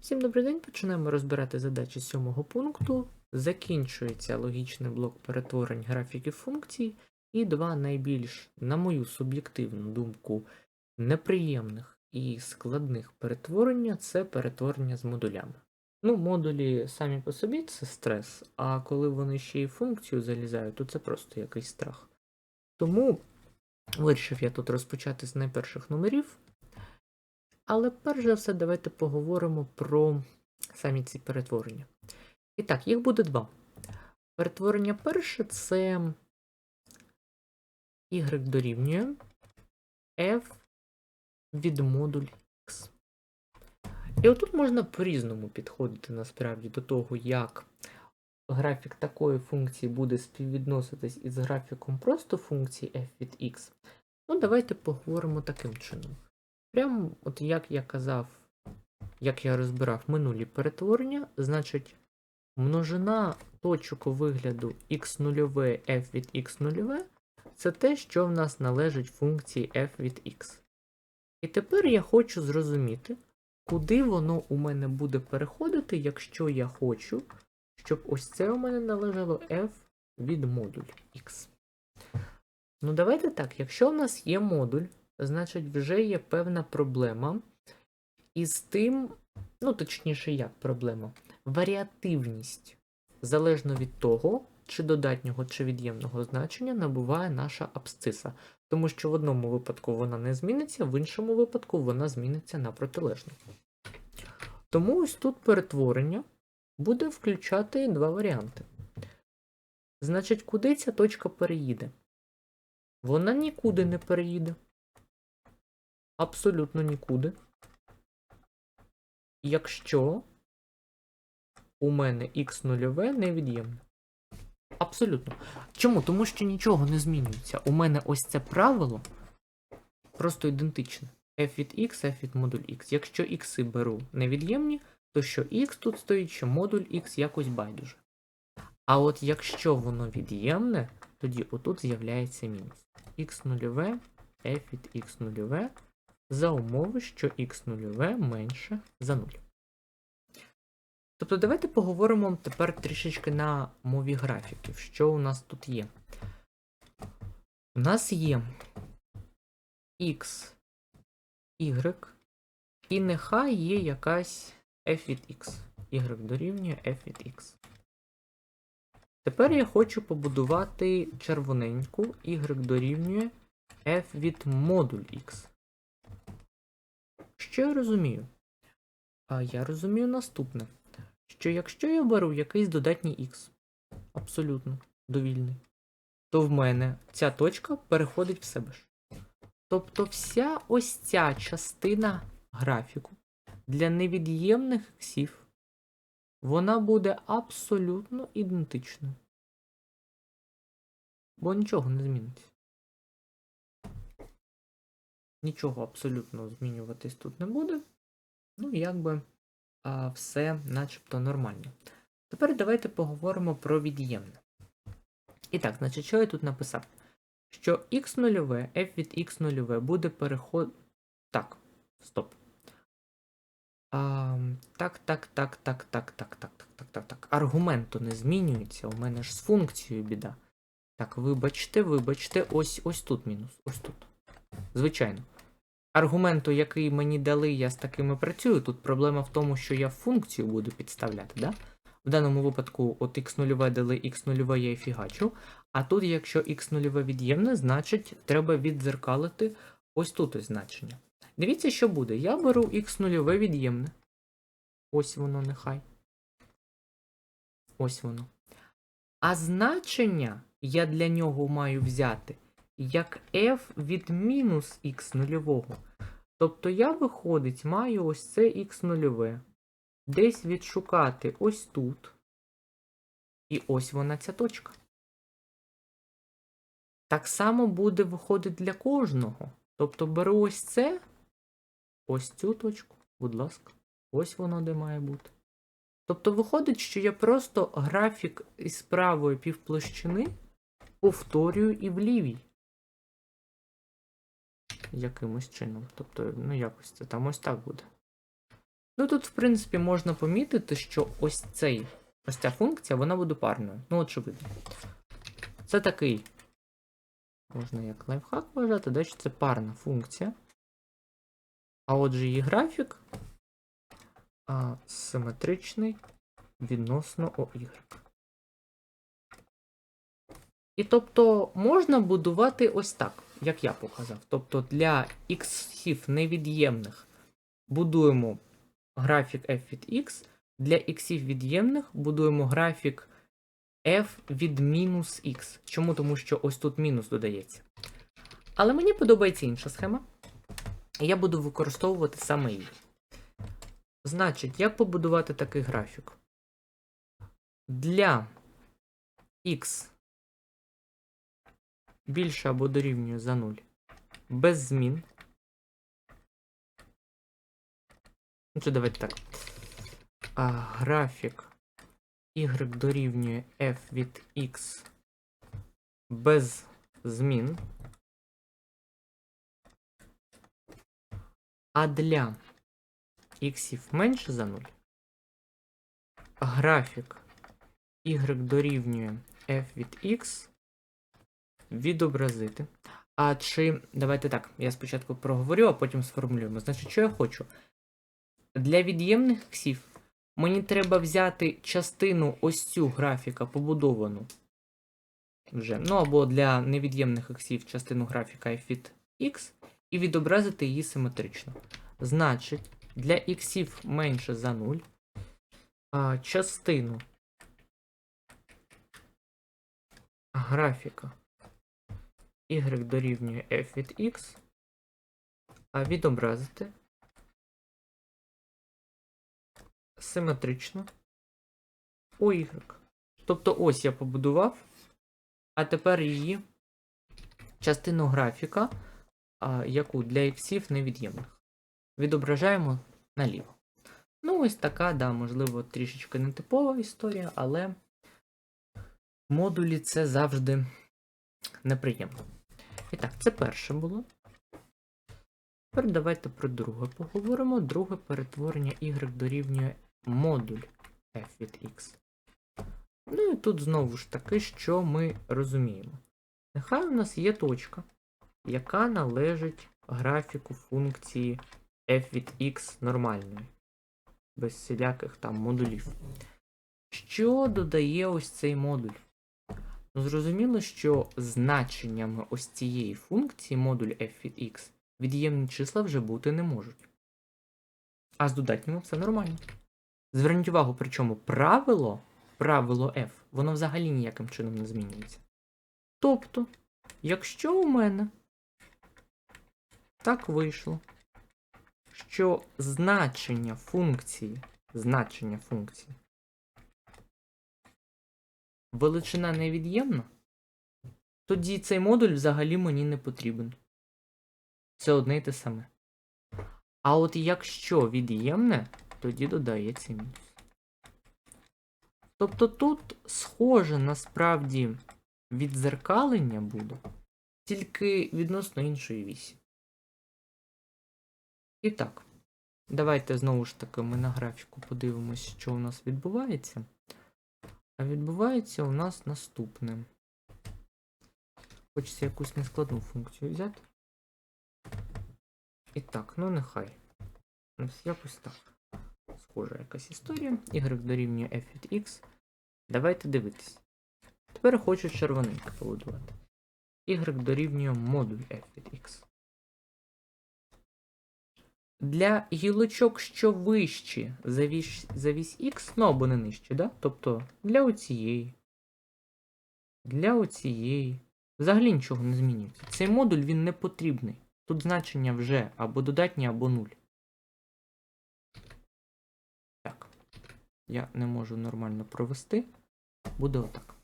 Всім добрий день. Починаємо розбирати задачі сьомого пункту. Закінчується логічний блок перетворень графіків функцій, і два найбільш, на мою суб'єктивну думку, неприємних і складних перетворення це перетворення з модулями. Ну, модулі самі по собі це стрес, а коли вони ще й функцію залізають, то це просто якийсь страх. Тому вирішив я тут розпочати з найперших номерів. Але перш за все, давайте поговоримо про самі ці перетворення. І так, їх буде два. Перетворення перше це y дорівнює f від модуль x. І отут можна по-різному підходити насправді до того, як графік такої функції буде співвідноситись із графіком просто функції f від x. Ну, давайте поговоримо таким чином. Прямо, от як я казав, як я розбирав минулі перетворення, значить, множина точок вигляду x0 f від x0 це те, що в нас належить функції f від x. І тепер я хочу зрозуміти, куди воно у мене буде переходити, якщо я хочу, щоб ось це у мене належало f від модуль x. Ну, давайте так, якщо в нас є модуль, значить вже є певна проблема із тим, ну точніше, як проблема, варіативність залежно від того, чи додатнього, чи від'ємного значення набуває наша абсциса. Тому що в одному випадку вона не зміниться, в іншому випадку вона зміниться на протилежну. Тому ось тут перетворення буде включати два варіанти. Значить, куди ця точка переїде? Вона нікуди не переїде. Абсолютно нікуди. Якщо у мене x0 невід'ємне. Абсолютно. Чому? Тому що нічого не змінюється. У мене ось це правило просто ідентичне. f від x, f від модуль x. Якщо x беру невід'ємні, то що x тут стоїть, що модуль x якось байдуже. А от якщо воно від'ємне, тоді отут з'являється мінус. x0 f від x0 за умови, що x0 менше за 0. Тобто давайте поговоримо тепер трішечки на мові графіків. Що у нас тут є? У нас є x, y, і нехай є якась f від x. y дорівнює f від x. Тепер я хочу побудувати червоненьку y дорівнює f від модуль x. Що я розумію? А я розумію наступне: що якщо я беру якийсь додатній x, абсолютно довільний, то в мене ця точка переходить в себе ж. Тобто вся ось ця частина графіку для невід'ємних іксів, вона буде абсолютно ідентичною. Бо нічого не зміниться. Нічого абсолютно змінюватись тут не буде. Ну, якби а, все начебто нормально. Тепер давайте поговоримо про від'ємне. І так, значить, що я тут написав? Що x0, f від x0 буде переход. Так, стоп. А, так, так, так, так, так, так, так, так, так, так, так. Аргументу не змінюється. У мене ж з функцією біда. Так, вибачте, вибачте, ось ось тут мінус. Ось тут. Звичайно. Аргументу, який мені дали, я з такими працюю. Тут проблема в тому, що я функцію буду підставляти, да? В даному випадку, от x0 дали x0 я і фігачу. А тут, якщо x0 від'ємне, значить треба віддзеркалити ось тут ось значення. Дивіться, що буде. Я беру x0 від'ємне. Ось воно нехай. Ось воно. А значення я для нього маю взяти як f від мінус х нульового. Тобто я, виходить, маю ось це х нульове. Десь відшукати ось тут. І ось вона ця точка. Так само буде виходить для кожного. Тобто беру ось це, ось цю точку, будь ласка, ось воно де має бути. Тобто виходить, що я просто графік із правої півплощини повторюю і в лівій. Якимось чином. Тобто, ну якось це там ось так буде. Ну тут, в принципі, можна помітити, що ось цей, ось ця функція, вона буде парною. Ну, очевидно. Це такий. Можна як лайфхак вважати, да, що це парна функція. А отже, її графік а, симетричний відносно OY. І тобто можна будувати ось так, як я показав. Тобто для іксів невід'ємних будуємо графік f від x, для іксів від'ємних будуємо графік f від мінус x. Чому? Тому що ось тут мінус додається. Але мені подобається інша схема. Я буду використовувати саме її. Значить, як побудувати такий графік? Для x більше або дорівнює за 0 без змін. Ну, давайте так. А, графік y дорівнює f від x без змін. А для іксів менше за 0 графік y дорівнює f від x відобразити. А чи. Давайте так, я спочатку проговорю, а потім сформулюємо. Значить, що я хочу? Для від'ємних іксів мені треба взяти частину ось цю графіка побудовану. Вже. Ну або для невід'ємних іксів частину графіка f від x і відобразити її симетрично. Значить, для іксів менше за 0 а, частину графіка y дорівнює f від x, а відобразити симетрично у y. Тобто ось я побудував, а тепер її частину графіка, яку для іксів невід'ємних. Відображаємо наліво. Ну, ось така, да, можливо, трішечки нетипова історія, але модулі це завжди неприємно. І так, це перше було. Тепер давайте про друге поговоримо. Друге перетворення y дорівнює модуль f від x. Ну і тут знову ж таки, що ми розуміємо. Нехай у нас є точка, яка належить графіку функції f від x нормальної, без всіляких там модулів. Що додає ось цей модуль? Зрозуміло, що значеннями ось цієї функції модуль f від x від'ємні числа вже бути не можуть. А з додатніми все нормально. Зверніть увагу, причому правило, правило f, воно взагалі ніяким чином не змінюється. Тобто, якщо у мене так вийшло, що значення функції, значення функції величина невід'ємна, тоді цей модуль взагалі мені не потрібен. Це одне й те саме. А от якщо від'ємне, тоді додається мінус. Тобто тут схоже насправді відзеркалення буде, тільки відносно іншої вісі. І так, давайте знову ж таки ми на графіку подивимось, що у нас відбувається. А відбувається у нас наступне. Хочеться якусь нескладну функцію взяти. І так, ну нехай. Ось якось так. Схожа якась історія. Y дорівнює f від x. Давайте дивитись. Тепер хочу червоненько побудувати. Y дорівнює модуль f від x. Для гілочок, що вищі за вісь, за вісь X, ну або не нижче, да? тобто для оцієї, для оцієї. Взагалі нічого не змінюється. Цей модуль він не потрібний. Тут значення вже або додатні, або нуль. Так. Я не можу нормально провести. Буде отак.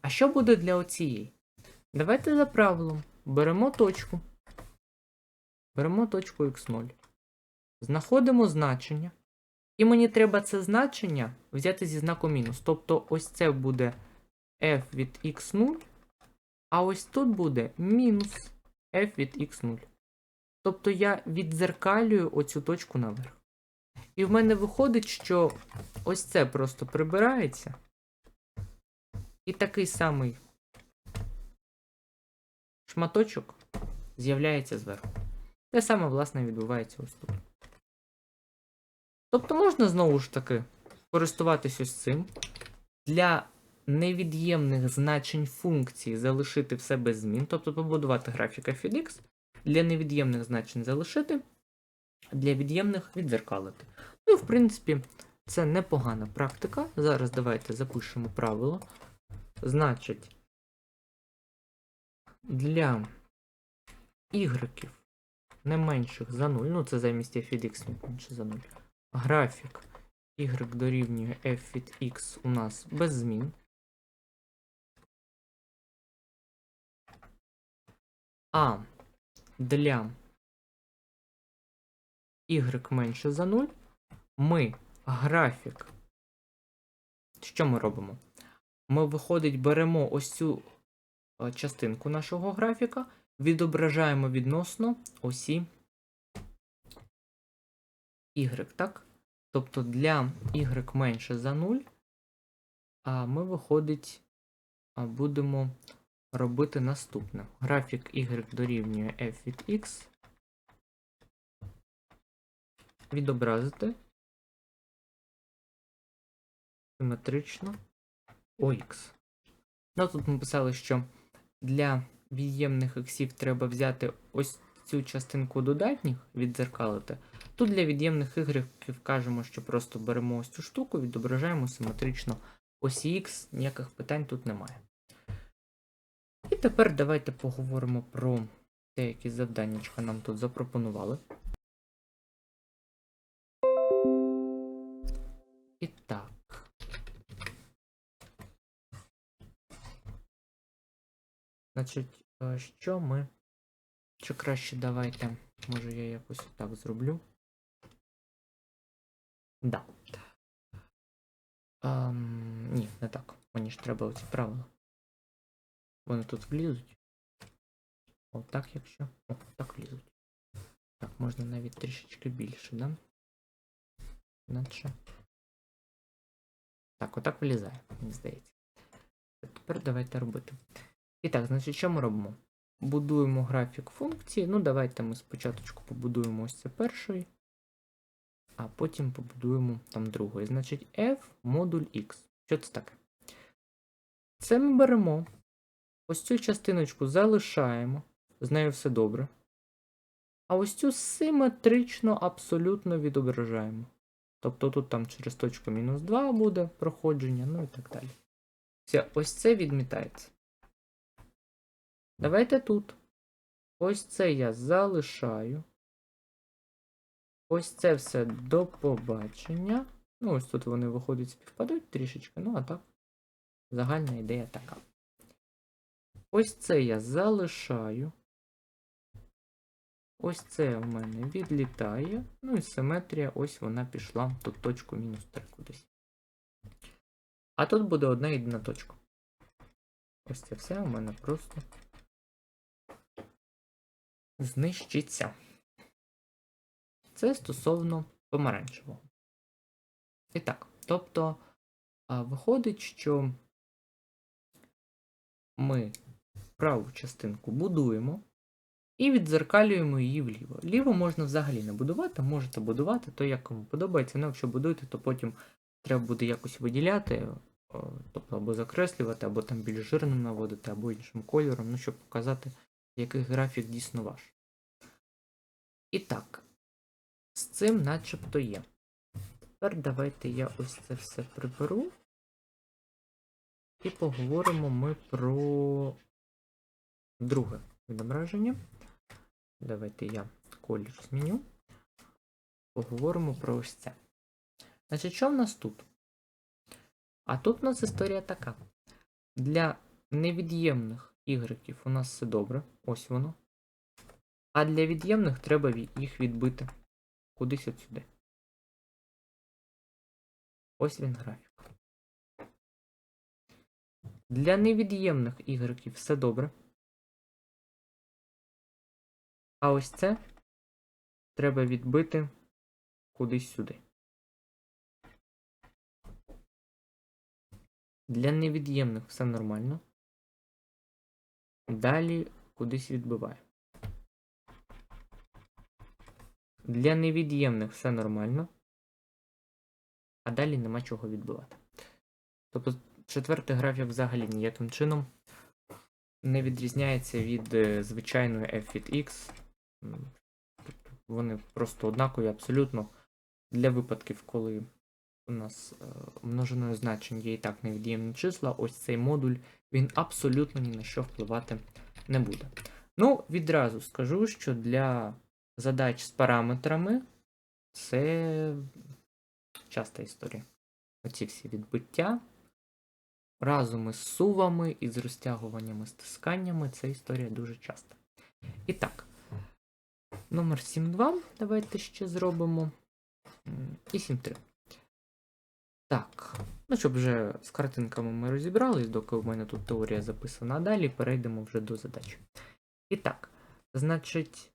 А що буде для оцієї? Давайте за правилом беремо точку. Беремо точку x0. Знаходимо значення. І мені треба це значення взяти зі знаком мінус. Тобто ось це буде f від x0, а ось тут буде мінус f від x0. Тобто я віддзеркалюю оцю точку наверх. І в мене виходить, що ось це просто прибирається. І такий самий шматочок з'являється зверху. Те саме, власне, відбувається ось тут. Тобто можна знову ж таки користуватись ось цим. Для невід'ємних значень функції залишити все без змін, тобто побудувати графік f від x, для невід'ємних значень залишити, для від'ємних відзеркалити. Ну в принципі, це непогана практика. Зараз давайте запишемо правило. Значить, для ігреків не менших за 0, ну це замість f не менше за 0. Графік y дорівнює f від x у нас без змін. А для y менше за 0 ми графік. Що ми робимо? Ми, виходить, беремо ось цю е, частинку нашого графіка, відображаємо відносно осі y, так? Тобто для y менше за 0, а ми, виходить, будемо робити наступне. Графік y дорівнює f від x. Відобразити симетрично OX. Ну, тут ми писали, що для від'ємних іксів треба взяти ось цю частинку додатніх, віддзеркалити. Тут для від'ємних ігреків кажемо, що просто беремо ось цю штуку, відображаємо симетрично осі X, ніяких питань тут немає. І тепер давайте поговоримо про те, які завданнячка нам тут запропонували. І так. Значить, е, що ми. Чи краще давайте. Може я якось так зроблю. Да. Ем, ні, не так. Мені ж треба оці правила. Вони тут влізуть. Отак, якщо. О, так влізуть. Так, можна навіть трішечки більше, да? Наче. Так, отак влізає, мені здається. Тепер давайте робити. І так, значить, що ми робимо? Будуємо графік функції. Ну, давайте ми спочатку побудуємо ось це перший, а потім побудуємо там другий. Значить, f модуль x. Що це таке? Це ми беремо. Ось цю частиночку залишаємо, з нею все добре. А ось цю симетрично абсолютно відображаємо. Тобто тут там через точку мінус 2 буде проходження, ну і так далі. Все, ось це відмітається. Давайте тут. Ось це я залишаю. Ось це все до побачення. Ну, ось тут вони виходять, співпадуть трішечки, ну а так. Загальна ідея така. Ось це я залишаю. Ось це в мене відлітає. Ну і симетрія, ось вона пішла тут точку мінус 3 кудись. А тут буде одна єдина точка. Ось це все у мене просто знищиться. Це стосовно помаранчевого. І так, тобто, виходить, що ми праву частинку будуємо і відзеркалюємо її вліво. Ліво можна взагалі не будувати, можете будувати, то як кому подобається. Ну, якщо будуєте, то потім треба буде якось виділяти, тобто або закреслювати, або там більш жирним наводити, або іншим кольором, ну, щоб показати, який графік дійсно ваш. І так, з цим начебто є. Тепер давайте я ось це все приберу. І поговоримо ми про друге відображення. Давайте я колір зміню. Поговоримо про ось це. Значить, що в нас тут? А тут у нас історія така. Для невід'ємних ігреків у нас все добре. Ось воно. А для від'ємних треба їх відбити кудись от сюди. Ось він графік. Для невід'ємних ігроків все добре. А ось це треба відбити кудись сюди. Для невід'ємних все нормально. Далі кудись відбиває. Для невід'ємних все нормально. А далі нема чого відбивати. Тобто четвертий графік взагалі ніяким чином не відрізняється від е, звичайної f від x. Тобто Вони просто однакові абсолютно для випадків, коли у нас е, множиною значень є і так невід'ємні числа, ось цей модуль він абсолютно ні на що впливати не буде. Ну, відразу скажу, що для задач з параметрами це часта історія. Оці всі відбиття разом із сувами і з розтягуваннями, стисканнями це історія дуже часта. І так, номер 7.2 давайте ще зробимо. І 7.3. Так, ну щоб вже з картинками ми розібрались, доки у мене тут теорія записана, далі перейдемо вже до задач. І так, значить.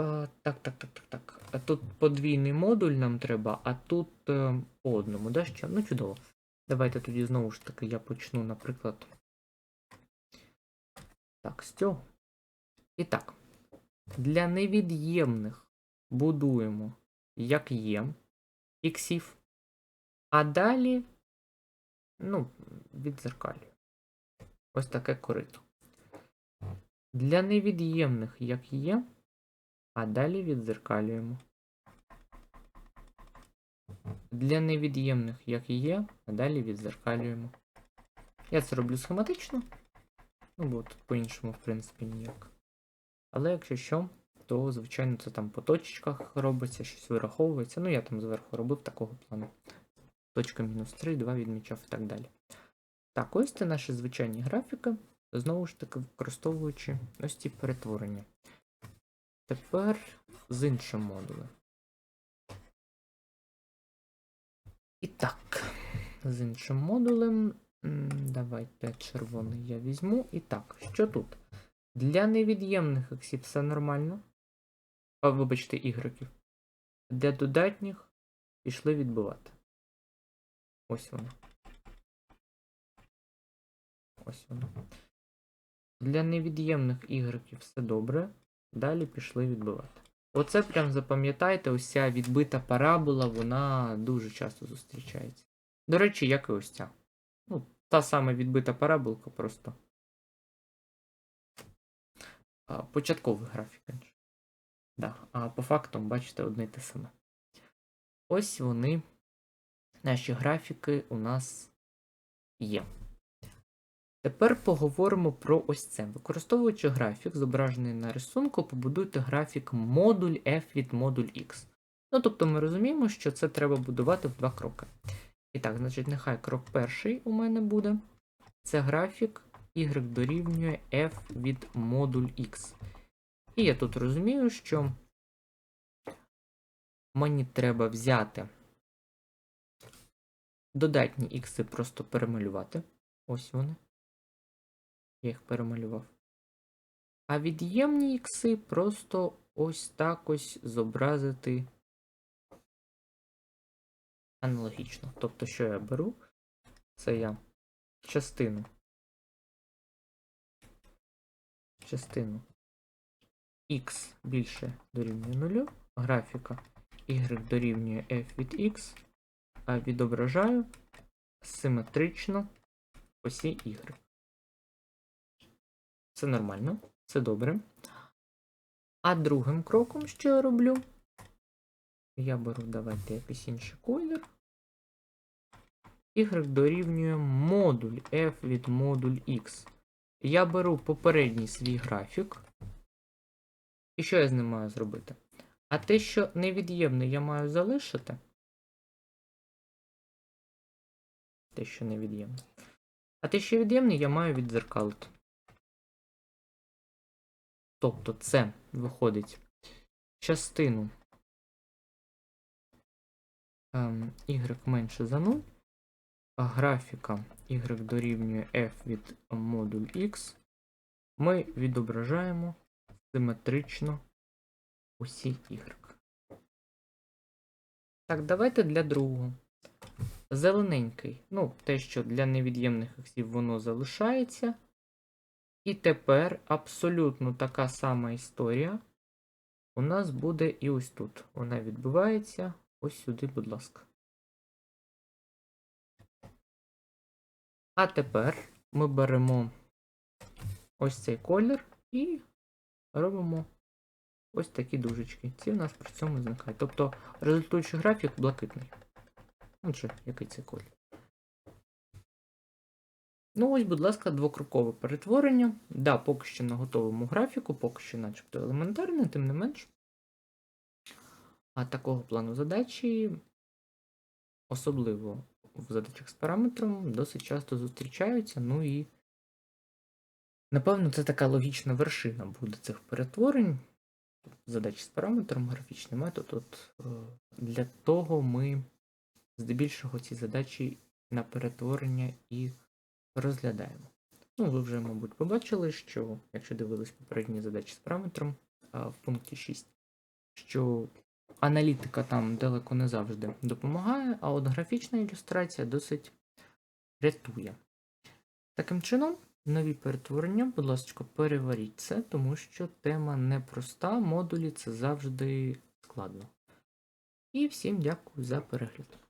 Е, так, так, так, так, так. Тут подвійний модуль нам треба, а тут е, по одному, да, ще? Ну, чудово. Давайте тоді знову ж таки я почну, наприклад. Так, з цього. І так. Для невід'ємних будуємо як є іксів, а далі, ну, відзеркалюємо. Ось таке корито. Для невід'ємних як є, а далі відзеркалюємо. Для невід'ємних як і є, а далі відзеркалюємо. Я це роблю схематично. Ну, бо тут по-іншому, в принципі, ніяк. Але якщо що, то, звичайно, це там по точках робиться, щось вираховується. Ну, я там зверху робив такого плану. Точка мінус 3, 2 відмічав і так далі. Так, ось це наші звичайні графіки, знову ж таки використовуючи ось ці перетворення. Тепер з іншим модулем. І так, з іншим модулем. Давайте червоний я візьму. І так, що тут? Для невід'ємних іксів все нормально. А, вибачте, ігроків. Для додатніх пішли відбивати. Ось воно. Ось воно. Для невід'ємних ігроків все добре. Далі пішли відбивати. Оце прям запам'ятайте, ось ця відбита парабола, вона дуже часто зустрічається. До речі, як і ось ця. Ну, та сама відбита параболка, просто. Початковий графік. Да. А по фактам, бачите, одне й те саме. Ось вони, наші графіки у нас є. Тепер поговоримо про ось це. Використовуючи графік, зображений на рисунку, побудуйте графік модуль f від модуль x. Ну, тобто ми розуміємо, що це треба будувати в два кроки. І так, значить, нехай крок перший у мене буде. Це графік y дорівнює f від модуль x. І я тут розумію, що мені треба взяти додатні ікси просто перемалювати. Ось вони. Я їх перемалював. А від'ємні ікси просто ось так ось зобразити аналогічно. Тобто, що я беру? Це я частину. Частину x більше дорівнює 0, графіка y дорівнює f від x, а відображаю симетрично осі y. Це нормально, це добре. А другим кроком, що я роблю, я беру, давайте якийсь інший колір. Y дорівнює модуль f від модуль x. Я беру попередній свій графік. І що я з ним маю зробити? А те, що невід'ємне, я маю залишити. Те, що невід'ємне. А те, що від'ємне, я маю віддзеркалити. Тобто це виходить частину ем, y менше за 0, а графіка y дорівнює f від модуль x, ми відображаємо симетрично усі y. Так, давайте для другого. Зелененький. Ну, те, що для невід'ємних іксів воно залишається. І тепер абсолютно така сама історія. У нас буде і ось тут. Вона відбувається. Ось сюди, будь ласка. А тепер ми беремо ось цей колір і робимо ось такі дужечки. Ці в нас при цьому зникають. Тобто результуючий графік блакитний. Чи, який це колір? Ну, ось, будь ласка, двокрокове перетворення. Да, поки що на готовому графіку, поки що начебто елементарне, тим не менш. А такого плану задачі, особливо в задачах з параметром, досить часто зустрічаються. Ну і, напевно, це така логічна вершина буде цих перетворень. Задачі з параметром, графічний метод. От, е, для того ми здебільшого ці задачі на перетворення і розглядаємо. Ну, ви вже, мабуть, побачили, що, якщо дивились попередні задачі з параметром а, в пункті 6, що аналітика там далеко не завжди допомагає, а от графічна ілюстрація досить рятує. Таким чином, нові перетворення, будь ласка, переваріть це, тому що тема непроста, модулі це завжди складно. І всім дякую за перегляд.